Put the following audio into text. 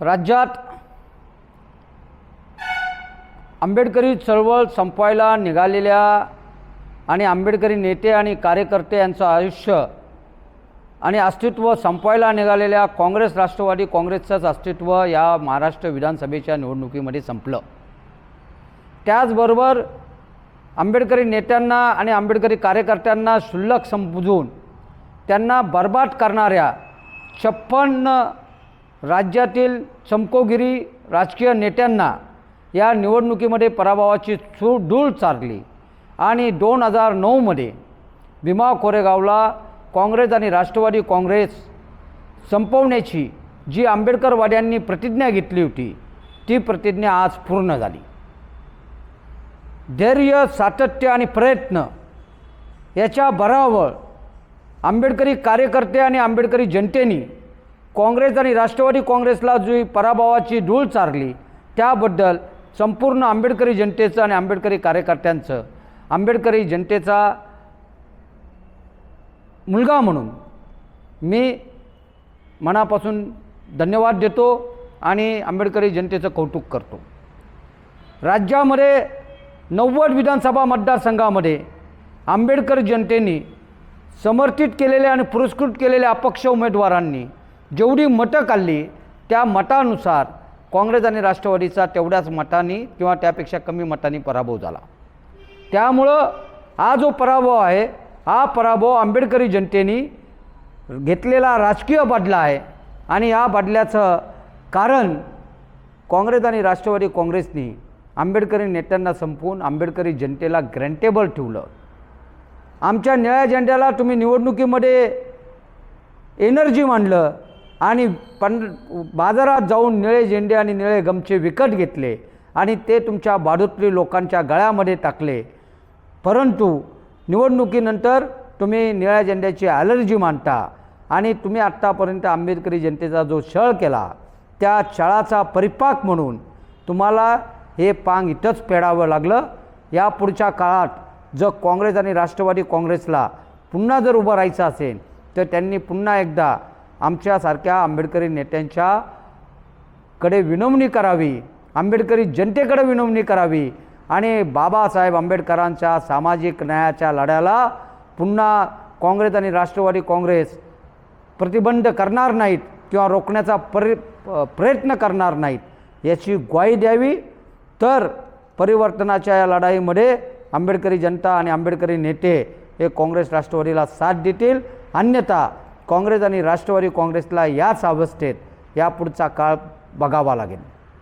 राज्यात आंबेडकरी चळवळ संपवायला निघालेल्या आणि आंबेडकरी नेते आणि कार्यकर्ते यांचं आयुष्य आणि अस्तित्व संपवायला निघालेल्या काँग्रेस राष्ट्रवादी काँग्रेसचंच अस्तित्व या महाराष्ट्र विधानसभेच्या निवडणुकीमध्ये संपलं. त्याचबरोबर आंबेडकरी नेत्यांना आणि आंबेडकरी कार्यकर्त्यांना क्षुल्लक समजून त्यांना बर्बाद करणाऱ्या छप्पन्न राज्यातील चमकोगिरी राजकीय नेत्यांना या निवडणुकीमध्ये पराभवाची चू डूळ चारली. आणि दोन हजार नऊमध्ये भीमा कोरेगावला काँग्रेस आणि राष्ट्रवादी काँग्रेस संपवण्याची जी आंबेडकरवाद्यांनी प्रतिज्ञा घेतली होती ती प्रतिज्ञा आज पूर्ण झाली. धैर्य सातत्य आणि प्रयत्न याच्या भरावर आंबेडकरी कार्यकर्ते आणि आंबेडकरी जनतेने काँग्रेस आणि राष्ट्रवादी काँग्रेसला जी पराभवाची धूळ चारली त्याबद्दल संपूर्ण आंबेडकरी जनतेचं आणि आंबेडकरी कार्यकर्त्यांचं आंबेडकरी जनतेचा मुलगा म्हणून मी मनापासून धन्यवाद देतो आणि आंबेडकरी जनतेचं कौतुक करतो. राज्यामध्ये नव्वद विधानसभा मतदारसंघामध्ये आंबेडकर जनतेने समर्थित केलेल्या आणि पुरस्कृत केलेल्या अपक्ष उमेदवारांनी जेवढी मतं काढली त्या मतानुसार काँग्रेस आणि राष्ट्रवादीचा तेवढ्याच मतांनी किंवा त्यापेक्षा कमी मतांनी पराभव झाला. त्यामुळं हा जो पराभव आहे हा पराभव आंबेडकरी जनतेने घेतलेला राजकीय बदला आहे आणि या बदल्याचं कारण काँग्रेस आणि राष्ट्रवादी काँग्रेसनी आंबेडकरी नेत्यांना संपवून आंबेडकरी जनतेला ग्रँटेबल ठेवलं. आमच्या निळ्या झेंड्याला तुम्ही निवडणुकीमध्ये एनर्जी मांडलं आणि पण बाजारात जाऊन निळे झेंडे आणि निळे गमचे विकत घेतले आणि ते तुमच्या बाडूतली लोकांच्या गळ्यामध्ये टाकले. परंतु निवडणुकीनंतर तुम्ही निळ्या झेंड्याची ॲलर्जी मांडता आणि तुम्ही आत्तापर्यंत आंबेडकरी जनतेचा जो छळ केला त्या छळाचा परिपाक म्हणून तुम्हाला हे पांग इथंच पेडावं लागलं. या पुढच्या काळात जर काँग्रेस आणि राष्ट्रवादी काँग्रेसला पुन्हा जर उभं राहायचं असेल तर त्यांनी पुन्हा एकदा आमच्यासारख्या आंबेडकरी नेत्यांच्या कडे विनवणी करावी आंबेडकरी जनतेकडे विनवणी करावी आणि बाबासाहेब आंबेडकरांच्या सामाजिक न्यायाच्या लढ्याला पुन्हा काँग्रेस आणि राष्ट्रवादी काँग्रेस प्रतिबंध करणार नाहीत किंवा रोखण्याचा परि प्रयत्न करणार नाहीत याची ग्वाही द्यावी. तर परिवर्तनाच्या या लढाईमध्ये आंबेडकरी जनता आणि आंबेडकरी नेते हे काँग्रेस राष्ट्रवादीला साथ देतील. अन्यथा काँग्रेस आणि राष्ट्रवादी काँग्रेसला याच अवस्थेत यापुढचा काळ बघावा लागेल.